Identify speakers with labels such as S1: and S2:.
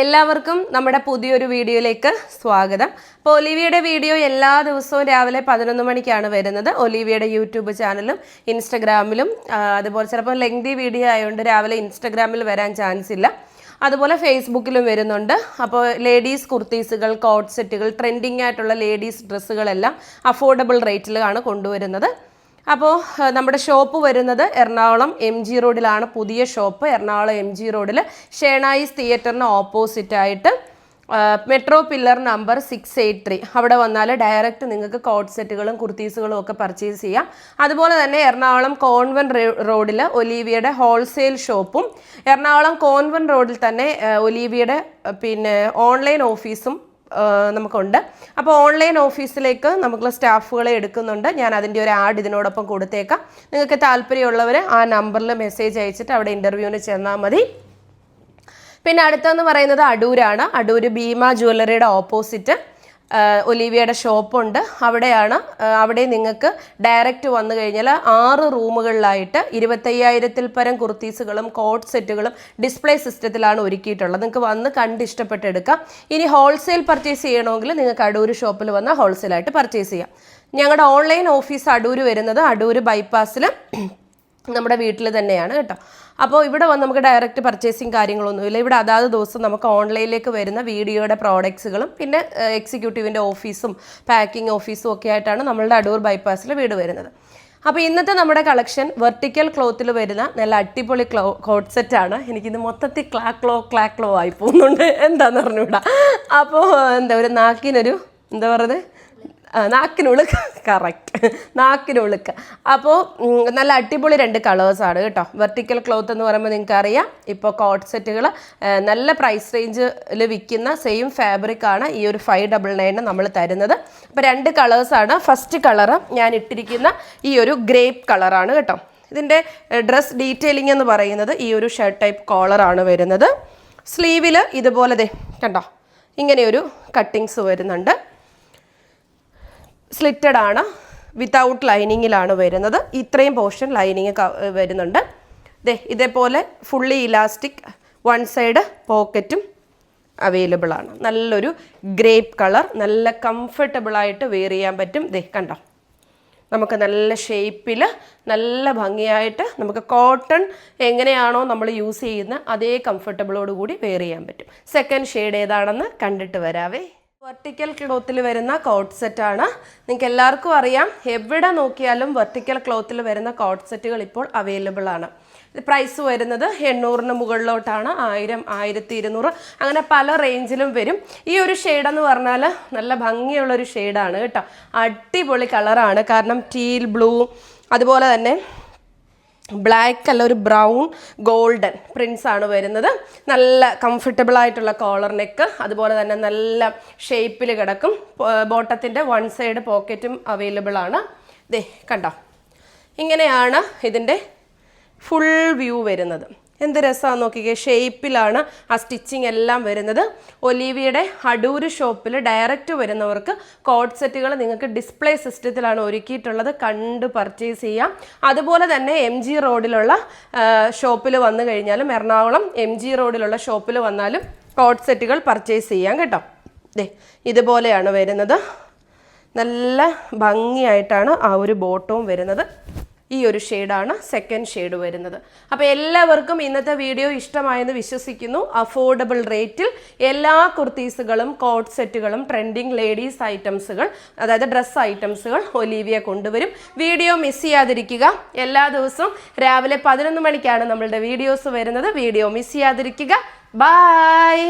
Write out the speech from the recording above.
S1: എല്ലാവർക്കും നമ്മുടെ പുതിയൊരു വീഡിയോയിലേക്ക് സ്വാഗതം. അപ്പോൾ ഒലിവിയുടെ വീഡിയോ എല്ലാ ദിവസവും രാവിലെ പതിനൊന്ന് മണിക്കാണ് വരുന്നത്. ഒലിവിയുടെ യൂട്യൂബ് ചാനലും ഇൻസ്റ്റഗ്രാമിലും അതുപോലെ ചിലപ്പോൾ ലെങ്തി വീഡിയോ ആയതുകൊണ്ട് രാവിലെ ഇൻസ്റ്റഗ്രാമിൽ വരാൻ ചാൻസ് ഇല്ല. അതുപോലെ ഫേസ്ബുക്കിലും വരുന്നുണ്ട്. അപ്പോൾ ലേഡീസ് കുർത്തീസുകൾ കോട്ട് സെറ്റുകൾ ട്രെൻഡിങ് ആയിട്ടുള്ള ലേഡീസ് ഡ്രസ്സുകളെല്ലാം അഫോർഡബിൾ റേറ്റിലാണ് കൊണ്ടുവരുന്നത്. അപ്പോൾ നമ്മുടെ ഷോപ്പ് വരുന്നത് എറണാകുളം എം ജി റോഡിലാണ്. പുതിയ ഷോപ്പ് എറണാകുളം എം ജി റോഡിൽ ഷേണായിസ് തിയേറ്ററിന് ഓപ്പോസിറ്റായിട്ട് metro pillar number six eight three. അവിടെ വന്നാൽ ഡയറക്റ്റ് നിങ്ങൾക്ക് കോട്ട് സെറ്റുകളും കുർത്തീസുകളും ഒക്കെ പർച്ചേസ് ചെയ്യാം. അതുപോലെ തന്നെ എറണാകുളം കോൺവെൻ റോഡിൽ ഒലീവിയുടെ ഹോൾസെയിൽ ഷോപ്പും എറണാകുളം കോൺവെൻ റോഡിൽ തന്നെ ഒലീവിയുടെ പിന്നെ ഓൺലൈൻ ഓഫീസും നമുക്കുണ്ട്. അപ്പോൾ ഓൺലൈൻ ഓഫീസിലേക്ക് നമുക്ക് സ്റ്റാഫുകളെ എടുക്കുന്നുണ്ട്. ഞാൻ അതിന്റെ ഒരു ആഡ് ഇതിനോടൊപ്പം കൊടുത്തേക്കാം. നിങ്ങൾക്ക് താല്പര്യമുള്ളവർ ആ നമ്പറിൽ മെസ്സേജ് അയച്ചിട്ട് അവിടെ ഇന്റർവ്യൂവിന് ചെന്നാൽ മതി. പിന്നെ അടുത്തെന്ന് പറയുന്നത് അടൂരാണ്. അടൂർ ഭീമ ജ്വല്ലറിയുടെ ഓപ്പോസിറ്റ് ഒലീവിയയുടെ ഷോപ്പുണ്ട്. അവിടെയാണ് അവിടെ നിങ്ങൾക്ക് ഡയറക്റ്റ് വന്നു കഴിഞ്ഞാൽ ആറ് റൂമുകളിലായിട്ട് ഇരുപത്തയ്യായിരത്തിൽ പരം കുർത്തീസുകളും കോട്ട് സെറ്റുകളും ഡിസ്പ്ലേ സിസ്റ്റത്തിലാണ് ഒരുക്കിയിട്ടുള്ളത്. നിങ്ങൾക്ക് വന്ന് കണ്ട് ഇഷ്ടപ്പെട്ടെടുക്കാം ഇനി ഹോൾസെയിൽ പർച്ചേസ് ചെയ്യണമെങ്കിൽ നിങ്ങൾക്ക് അടൂർ ഷോപ്പിൽ വന്ന് ഹോൾസെയിലായിട്ട് പർച്ചേസ് ചെയ്യാം. ഞങ്ങളുടെ ഓൺലൈൻ ഓഫീസ് അടൂർ വരുന്നത് അടൂർ ബൈപ്പാസിൽ നമ്മുടെ വീട്ടിൽ തന്നെയാണ് കേട്ടോ. അപ്പോൾ ഇവിടെ വന്ന് നമുക്ക് ഡയറക്റ്റ് പർച്ചേസിങ് കാര്യങ്ങളൊന്നുമില്ല ഇവിടെ അതാത് ദിവസം നമുക്ക് ഓൺലൈനിലേക്ക് വരുന്ന വീഡിയോയുടെ പ്രോഡക്ട്സുകളും പിന്നെ എക്സിക്യൂട്ടീവിന്റെ ഓഫീസും പാക്കിംഗ് ഓഫീസും ഒക്കെ ആയിട്ടാണ് നമ്മളുടെ അടൂർ ബൈപ്പാസിൽ വീട് വരുന്നത്. അപ്പോൾ ഇന്നത്തെ നമ്മുടെ കളക്ഷൻ വെർട്ടിക്കൽ ക്ലോത്തിൽ വരുന്ന നല്ല അടിപൊളി ക്ലോ കോട്ട് സെറ്റാണ് എനിക്കിത് മൊത്തത്തിൽ ക്ലാക്ലോ ക്ലാക്ലോ ആയി പോകുന്നുണ്ട്. എന്താന്ന് പറഞ്ഞുകൂടാ അപ്പോൾ എന്താ ഒരു നാക്കിനൊരു എന്താ പറയുന്നത്? നാക്കിനുളുക്ക്. കറക്റ്റ് നാക്കിനുളുക്ക്. അപ്പോൾ നല്ല അടിപൊളി രണ്ട് കളേഴ്സാണ് കേട്ടോ. വെർട്ടിക്കൽ ക്ലോത്ത് എന്ന് പറയുമ്പോൾ നിങ്ങൾക്ക് അറിയാം ഇപ്പോൾ കോട്ട് സെറ്റുകൾ നല്ല പ്രൈസ് റേഞ്ചിൽ വിൽക്കുന്ന സെയിം ഫാബ്രിക് ആണ് ഈ ഒരു ഫൈവ് ഡബിൾ നയന് നമ്മൾ തരുന്നത്. അപ്പോൾ രണ്ട് കളേഴ്സാണ് ഫസ്റ്റ് കളറ് ഞാൻ ഇട്ടിരിക്കുന്ന ഈ ഒരു ഗ്രേപ്പ് കളറാണ് കേട്ടോ. ഇതിന്റെ ഡ്രസ് ഡീറ്റെയിലിംഗ് എന്ന് പറയുന്നത് ഈ ഒരു ഷർട്ട് ടൈപ്പ് കോളറാണ് വരുന്നത്. സ്ലീവിൽ ഇതുപോലെ ദേ കണ്ടോ? ഇങ്ങനെയൊരു കട്ടിങ്സ് വരുന്നുണ്ട്. സ്ലിറ്റഡ് ആണ്. വിത്തൗട്ട് ലൈനിങ്ങിലാണ് വരുന്നത്. ഇത്രയും പോർഷൻ ലൈനിങ് വരുന്നുണ്ട്. ദേ ഇതേപോലെ ഫുള്ളി ഇലാസ്റ്റിക് വൺ സൈഡ് പോക്കറ്റും അവൈലബിൾ ആണ്. നല്ലൊരു ഗ്രേപ്പ് കളർ നല്ല കംഫർട്ടബിൾ ആയിട്ട് വെയർ ചെയ്യാൻ പറ്റും. ദേ കണ്ടോ? നമുക്ക് നല്ല ഷേപ്പിൽ നല്ല ഭംഗിയായിട്ട് നമുക്ക് കോട്ടൺ എങ്ങനെയാണോ നമ്മൾ യൂസ് ചെയ്യുന്ന അതേ കംഫർട്ടബിളോട് കൂടി വെയർ ചെയ്യാൻ പറ്റും. സെക്കൻഡ് ഷെയ്ഡ് ഏതാണെന്ന് കണ്ടിട്ട് വരാവേ. വെർട്ടിക്കൽ ക്ലോത്തിൽ വരുന്ന കോട്ട് സെറ്റാണ് നിങ്ങൾക്ക് എല്ലാവർക്കും അറിയാം. എവിടെ നോക്കിയാലും വെർട്ടിക്കൽ ക്ലോത്തിൽ വരുന്ന കോട്ട് സെറ്റുകൾ ഇപ്പോൾ അവൈലബിൾ ആണ്. പ്രൈസ് വരുന്നത് എണ്ണൂറിന് മുകളിലോട്ടാണ്. ആയിരം ആയിരത്തി ഇരുന്നൂറ് അങ്ങനെ പല റേഞ്ചിലും വരും. ഈ ഒരു ഷെയ്ഡ് എന്ന് പറഞ്ഞാൽ നല്ല ഭംഗിയുള്ളൊരു ഷെയ്ഡാണ് കേട്ടോ. അടിപൊളി കളറാണ് കാരണം ടീൽ ബ്ലൂ അതുപോലെ തന്നെ ബ്ലാക്ക് അല്ല ഒരു ബ്രൗൺ ഗോൾഡൻ പ്രിൻസ് ആണ് വരുന്നത്. നല്ല കംഫർട്ടബിൾ ആയിട്ടുള്ള കോളർ നെക്ക് അതുപോലെ തന്നെ നല്ല ഷേപ്പിൽ കിടക്കും. ബോട്ടത്തിന്റെ വൺ സൈഡ് പോക്കറ്റും അവൈലബിൾ ആണ്. ദേ കണ്ടോ? ഇങ്ങനെയാണ് ഇതിന്റെ ഫുൾ വ്യൂ വരുന്നത്. എന്ത് രസമാണ് നോക്കിക്കേ. ഷേപ്പിലാണ് ആ സ്റ്റിച്ചിങ് എല്ലാം വരുന്നത്. ഒലീവിയുടെ അടൂര് ഷോപ്പിൽ ഡയറക്റ്റ് വരുന്നവർക്ക് കോഡ് സെറ്റുകൾ നിങ്ങൾക്ക് ഡിസ്പ്ലേ സിസ്റ്റത്തിലാണ് ഒരുക്കിയിട്ടുള്ളത്. കണ്ട് പർച്ചേസ് ചെയ്യാം. അതുപോലെ തന്നെ എം ജി റോഡിലുള്ള ഷോപ്പിൽ വന്നു കഴിഞ്ഞാലും എറണാകുളം എം ജി റോഡിലുള്ള ഷോപ്പിൽ വന്നാലും കോഡ് സെറ്റുകൾ പർച്ചേസ് ചെയ്യാം കേട്ടോ. ദേ ഇതുപോലെയാണ് വരുന്നത്. നല്ല ഭംഗിയായിട്ടാണ് ആ ഒരു ബോട്ടവും വരുന്നത്. ഈ ഒരു ഷെയ്ഡാണ് സെക്കൻഡ് ഷെയ്ഡ് വരുന്നത്. അപ്പോൾ എല്ലാവർക്കും ഇന്നത്തെ വീഡിയോ ഇഷ്ടമായെന്ന് വിശ്വസിക്കുന്നു. അഫോർഡബിൾ റേറ്റിൽ എല്ലാ കുർത്തീസുകളും കോട്ട് സെറ്റുകളും ട്രെൻഡിങ് ലേഡീസ് ഐറ്റംസുകൾ അതായത് ഡ്രസ് ഐറ്റംസുകൾ ഒലീവിയ കൊണ്ടുവരും. വീഡിയോ മിസ് ചെയ്യാതിരിക്കുക. എല്ലാ ദിവസവും രാവിലെ പതിനൊന്ന് മണിക്കാണ് നമ്മളുടെ വീഡിയോസ് വരുന്നത്. വീഡിയോ മിസ് ചെയ്യാതിരിക്കുക. ബായ്